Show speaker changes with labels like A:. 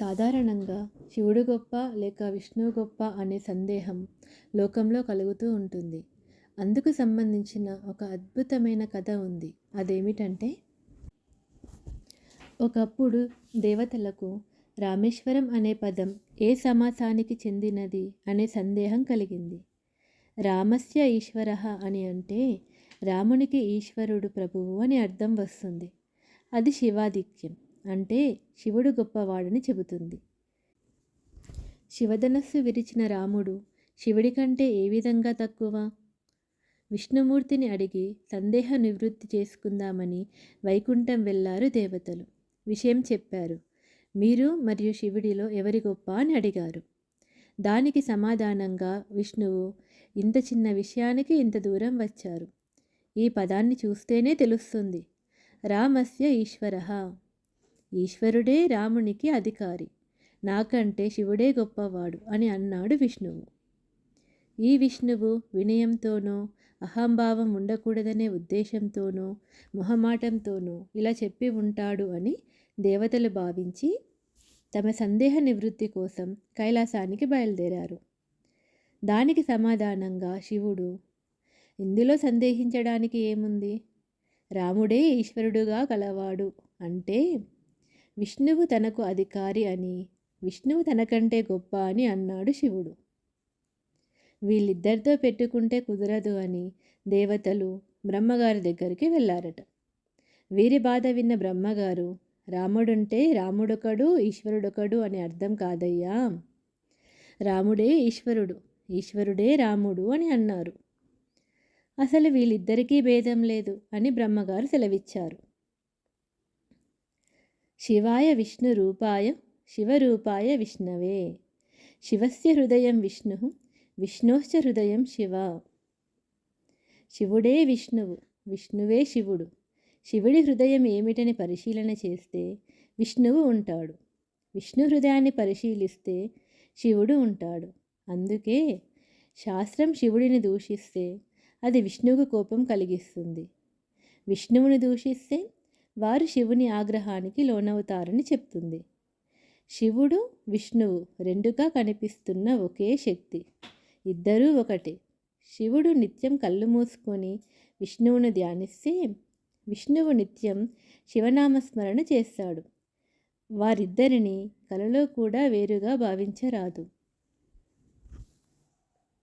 A: సాధారణంగా శివుడు గొప్ప లేక విష్ణువు గొప్ప అనే సందేహం లోకంలో కలుగుతూ ఉంటుంది. అందుకు సంబంధించిన ఒక అద్భుతమైన కథ ఉంది. అదేమిటంటే ఒకప్పుడు దేవతలకు రామేశ్వరం అనే పదం ఏ సమాసానికి చెందినది అనే సందేహం కలిగింది. రామస్య ఈశ్వర అని అంటే రామునికి ఈశ్వరుడు ప్రభువు అని అర్థం వస్తుంది. అది శివాధిక్యం. అంటే శివుడు గొప్పవాడని చెబుతుంది. శివధనస్సు విరిచిన రాముడు శివుడి కంటే ఏ విధంగా తక్కువ? విష్ణుమూర్తిని అడిగి సందేహ నివృత్తి చేసుకుందామని వైకుంఠం వెళ్ళారు దేవతలు. విషయం చెప్పారు. మీరు మరియు శివుడిలో ఎవరి గొప్ప అని అడిగారు. దానికి సమాధానంగా విష్ణువు ఇంత చిన్న విషయానికి ఇంత దూరం వచ్చారు. ఈ పదాన్ని చూస్తేనే తెలుస్తుంది. రామస్య ఈశ్వర ఈశ్వరుడే రామునికి అధికారి. నాకంటే శివుడే గొప్పవాడు అని అన్నాడు విష్ణువు. ఈ విష్ణువు వినయంతోనో అహంభావం ఉండకూడదనే ఉద్దేశంతోనో మొహమాటంతోనో ఇలా చెప్పి ఉంటాడు అని దేవతలు భావించి తమ సందేహ నివృత్తి కోసం కైలాసానికి బయలుదేరారు. దానికి సమాధానంగా శివుడు ఇందులో సందేహించడానికి ఏముంది? రాముడే ఈశ్వరుడుగా కలవాడు అంటే విష్ణువు తనకు అధికారి అని విష్ణువు తనకంటే గొప్ప అని అన్నాడు శివుడు. వీళ్ళిద్దరితో పెట్టుకుంటే కుదరదు అని దేవతలు బ్రహ్మగారి దగ్గరికి వెళ్ళారట. వీరి బాధ విన్న బ్రహ్మగారు రాముడుంటే రాముడొకడు ఈశ్వరుడొకడు అని అర్థం కాదయ్యా? రాముడే ఈశ్వరుడు ఈశ్వరుడే రాముడు అని అన్నారు. అసలు వీళ్ళిద్దరికీ భేదం లేదు అని బ్రహ్మగారు సెలవిచ్చారు. శివాయ విష్ణు రూపాయ శివరూపాయ విష్ణవే. శివస్య హృదయం విష్ణు విష్ణోశ్చ హృదయం శివ. శివుడే విష్ణువు విష్ణువే శివుడు. శివుడి హృదయం ఏమిటని పరిశీలన చేస్తే విష్ణువు ఉంటాడు. విష్ణు హృదయాన్ని పరిశీలిస్తే శివుడు ఉంటాడు. అందుకే శాస్త్రం శివుడిని దూషిస్తే అది విష్ణువుకు కోపం కలిగిస్తుంది. విష్ణువుని దూషిస్తే వారు శివుని ఆగ్రహానికి లోనవుతారని చెప్తుంది. శివుడు విష్ణువు రెండుగా కనిపిస్తున్న ఒకే శక్తి ఇద్దరూ ఒకటే. శివుడు నిత్యం కళ్ళు మూసుకొని విష్ణువును ధ్యానిస్తే విష్ణువు నిత్యం శివనామస్మరణ చేస్తాడు. వారిద్దరిని కలలో కూడా వేరుగా భావించరాదు.